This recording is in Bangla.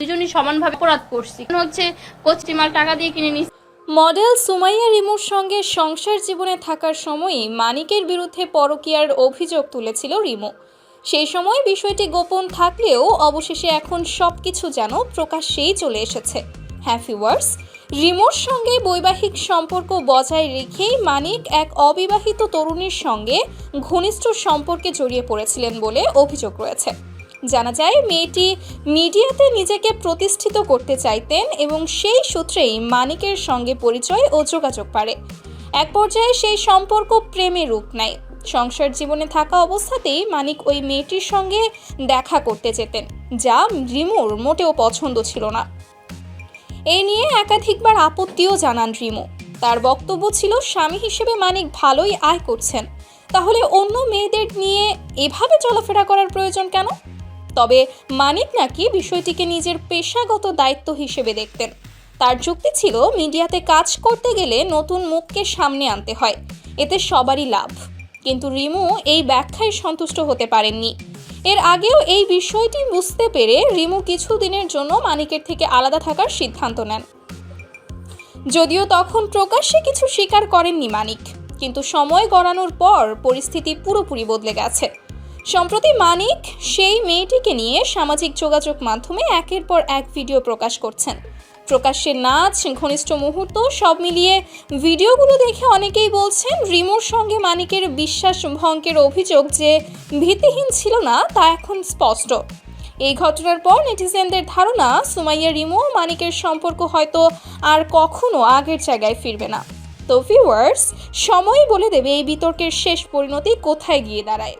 দুজনই সমানভাবে অপরাধ করছি। হচ্ছে কোচটি মাল টাকা দিয়ে কিনে নিচ্ছি। মডেল সুমাইয়া রিমুর সঙ্গে সংসার জীবনে থাকার সময়ই মানিকের বিরুদ্ধে পরকীয়ার অভিযোগ তুলেছিল রিমু। সেই সময় বিষয়টি গোপন থাকলেও অবশেষে এখন সব কিছু যেন প্রকাশ্যেই চলে এসেছে। হ্যাঁ ভিউয়ার্স রিমুর সঙ্গে বৈবাহিক সম্পর্ক বজায় রেখেই মানিক এক অবিবাহিত তরুণীর সঙ্গে ঘনিষ্ঠ সম্পর্কে জড়িয়ে পড়েছিলেন বলে অভিযোগ রয়েছে। জানা যায়, মেয়েটি মিডিয়াতে নিজেকে প্রতিষ্ঠিত করতে চাইতেন এবং সেই সূত্রেই মানিকের সঙ্গে পরিচয় ও যোগাযোগ পারে এক পর্যায়ে সেই সম্পর্ক প্রেমে রূপ নেয়। সংসার জীবনে থাকা অবস্থাতেই মানিক ওই মেয়েটির সঙ্গে দেখা করতে যেতেন, যা রিমুর মোটেও পছন্দ ছিল না। এ নিয়ে একাধিকবার আপত্তিও জানান রিমু। তার বক্তব্য ছিল, স্বামী হিসেবে মানিক ভালোই আয় করছেন। তাহলে অন্য মেয়েদের নিয়ে এভাবে চলাফেরা করার প্রয়োজন কেন? তবে মানিক নাকি বিষয়টিকে নিজের পেশাগত দায়িত্ব হিসেবে দেখতেন। তার যুক্তি ছিল, মিডিয়াতে কাজ করতে গেলে নতুন মুখকে সামনে আনতে হয়। এতে সবারই লাভ। কিন্তু রিমু এই ব্যাখ্যায় সন্তুষ্ট হতে পারেননি। এর আগেও এই বিষয়টি বুঝতে পেরে রিমু কিছুদিনের জন্য মানিকের থেকে আলাদা থাকার সিদ্ধান্ত নেন। যদিও তখন প্রকাশ্যে কিছু স্বীকার করেননি মানিক। কিন্তু সময় গড়ানোর পর পরিস্থিতি পুরোপুরি বদলে গেছে। সম্প্রতি মানিক সেই মেয়েটিকে নিয়ে সামাজিক যোগাযোগ মাধ্যমে একের পর এক ভিডিও প্রকাশ করছেন। প্রকাশ্যে নাচ, ঘনিষ্ঠ মুহূর্ত সব মিলিয়ে ভিডিওগুলো দেখে অনেকেই বলছেন, রিমুর সঙ্গে মানিকের বিশ্বাস ভঙ্গের অভিযোগ যে ভিত্তিহীন ছিল না, তা এখন স্পষ্ট। এই ঘটনার পর নেটিজেনদের ধারণা, সুমাইয়া, রিমু মানিকের সম্পর্ক হয়তো আর কখনো আগের জায়গায় ফিরবে না। তো ভিউয়ার্স সময় বলে দেবে এই বিতর্কের শেষ পরিণতি কোথায় গিয়ে দাঁড়ায়।